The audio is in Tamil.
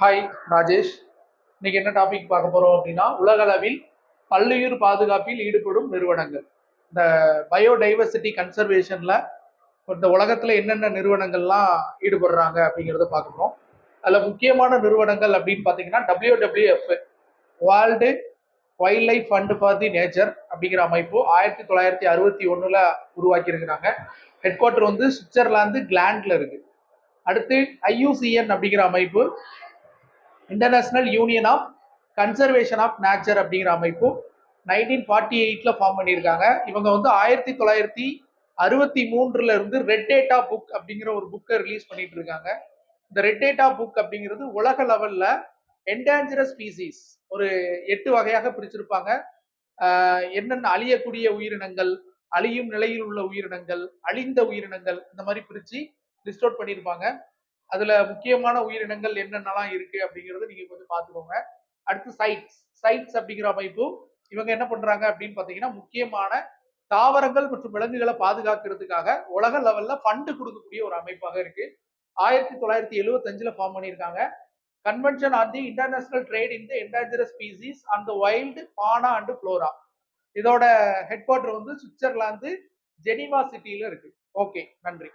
ஹாய் ராஜேஷ். இன்னைக்கு என்ன டாபிக் பார்க்க போறோம் அப்படின்னா உலகளவில் பல்லுயிர் பாதுகாப்பில் ஈடுபடும் நிறுவனங்கள். இந்த பயோடைவர்சிட்டி கன்சர்வேஷன்ல இந்த உலகத்துல என்னென்ன நிறுவனங்கள்லாம் ஈடுபடுறாங்க அப்படிங்கிறத பார்க்க போறோம். அதுல முக்கியமான நிறுவனங்கள் அப்படின்னு பார்த்தீங்கன்னா W W F world wildlife fund for the nature அப்படிங்கிற அமைப்பு ஆயிரத்தி தொள்ளாயிரத்தி அறுபத்தி ஒன்றில் உருவாக்கி இருக்கிறாங்க ஹெட் குவார்டர் வந்து சுவிட்சர்லாந்து கிளாண்ட்ல இருக்கு. அடுத்து ஐயூசிஎன் அப்படிங்கிற அமைப்பு international union of conservation of nature அப்படிங்கிற அமைப்பு நைன்டீன் ஃபார்ட்டி எயிட்ல ஃபார்ம் பண்ணியிருக்காங்க. இவங்க வந்து ஆயிரத்தி தொள்ளாயிரத்தி அறுபத்தி மூன்றுல இருந்து ரெட் டேட்டா புக் அப்படிங்கிற ஒரு புக்கை ரிலீஸ் பண்ணிட்டு இருக்காங்க இந்த ரெட் டேட்டா புக் அப்படிங்கிறது உலக லெவல்ல என்டேஞ்சரஸ் ஸ்பீசிஸ் ஒரு எட்டு வகையாக பிரிச்சிருப்பாங்க. என்னென்ன அழியக்கூடிய உயிரினங்கள் அழியும் நிலையில் உள்ள உயிரினங்கள் அழிந்த உயிரினங்கள் இந்த மாதிரி பிரிச்சு லிஸ்ட் அவுட் பண்ணியிருப்பாங்க. அதுல முக்கியமான உயிரினங்கள் என்னென்னலாம் இருக்கு அப்படிங்கறத நீங்க கொஞ்சம் பார்த்துக்கோங்க. அடுத்து சைட்ஸ் சைட்ஸ் அப்படிங்கிற அமைப்பு இவங்க என்ன பண்றாங்க அப்படின்னு பாத்தீங்கன்னா முக்கியமான தாவரங்கள் மற்றும் விலங்குகளை பாதுகாக்கிறதுக்காக உலக லெவல்ல ஃபண்டு கொடுக்கக்கூடிய ஒரு அமைப்பாக இருக்கு. ஆயிரத்தி தொள்ளாயிரத்தி எழுவத்தஞ்சுல ஃபார்ம் பண்ணியிருக்காங்க. Convention on the international trade in the endangered species and wild fauna and flora இதோட ஹெட் குவார்டர் வந்து சுவிட்சர்லாந்து ஜெனிவா சிட்டியில இருக்கு. ஓகே நன்றி.